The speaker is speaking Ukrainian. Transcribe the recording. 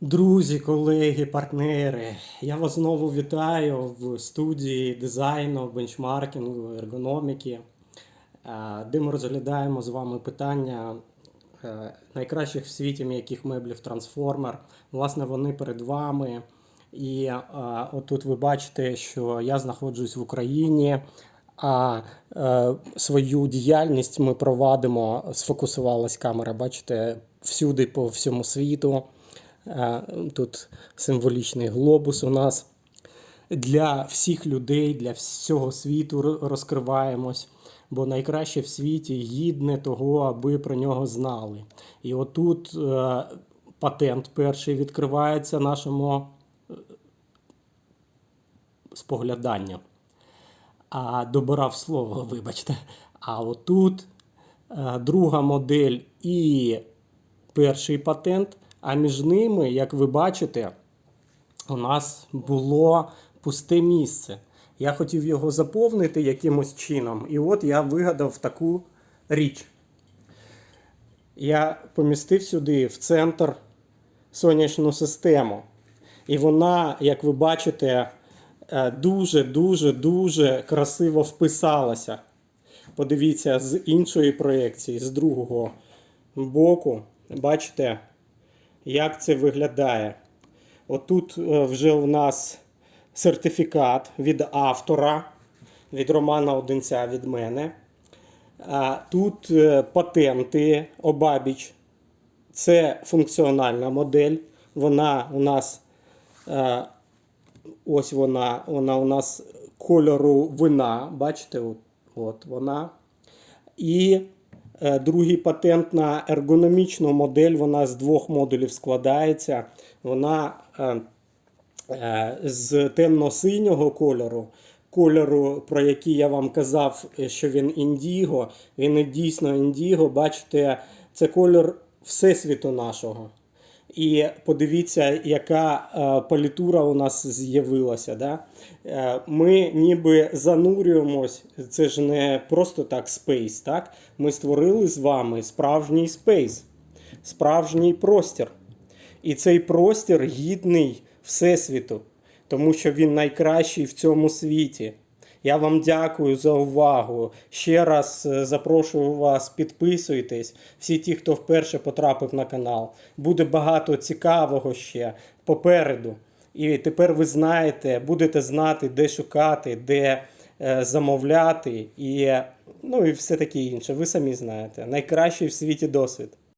Друзі, колеги, партнери, я вас знову вітаю в студії дизайну, бенчмаркінгу, ергономіки, е, де ми розглядаємо з вами питання е, найкращих в світі м'яких меблів трансформер. Власне, вони перед вами. І е, отут ви бачите, що я знаходжусь в Україні. А свою діяльність ми провадимо, сфокусувалась камера, бачите, всюди по всьому світу. Е, Тут символічний глобус у нас. Для всіх людей, для всього світу розкриваємось, бо найкраще в світі гідне того, аби про нього знали. І отут е, патент перший відкривається нашому е, спогляданню. А добирав слово, вибачте. А отут е, друга модель і перший патент. А між ними, як ви бачите, у нас було пусте місце. Я хотів його заповнити якимось чином, і от я вигадав таку річ. Я помістив сюди в центр сонячну систему. І вона, як ви бачите, е, дуже, дуже, дуже красиво вписалася. Подивіться з іншої проєкції, з другого боку. Бачите, як це виглядає. Отут е, вже у нас сертифікат від автора, від Романа Одинця від мене. Тут е, патенти обабіч. Це функціональна модель. Вона у нас е, ось вона, вона у нас кольору вина. Бачите, от, вона. І другий патент на ергономічну модель. Вона з двох модулів складається. Вона е, е, з темно-синього кольору. Кольору, про який я вам казав, е, що він індіго, він дійсно індіго. Бачите, це кольор Всесвіту нашого. І подивіться, яка е, палітура у нас з'явилася. Да? Е, ми ніби занурюємось, це ж не просто так спейс. Так? Ми створили з вами справжній спейс, справжній простір. І цей простір гідний Всесвіту, тому що він найкращий в цьому світі. Я вам дякую за увагу. Ще раз е, запрошую вас, підписуйтесь. Всі ті, хто вперше потрапив на канал. Буде багато цікавого ще попереду. І тепер ви знаєте, будете знати, де шукати, де е, замовляти, і, ну, і все таке інше. Ви самі знаєте. Найкращий в світі досвід.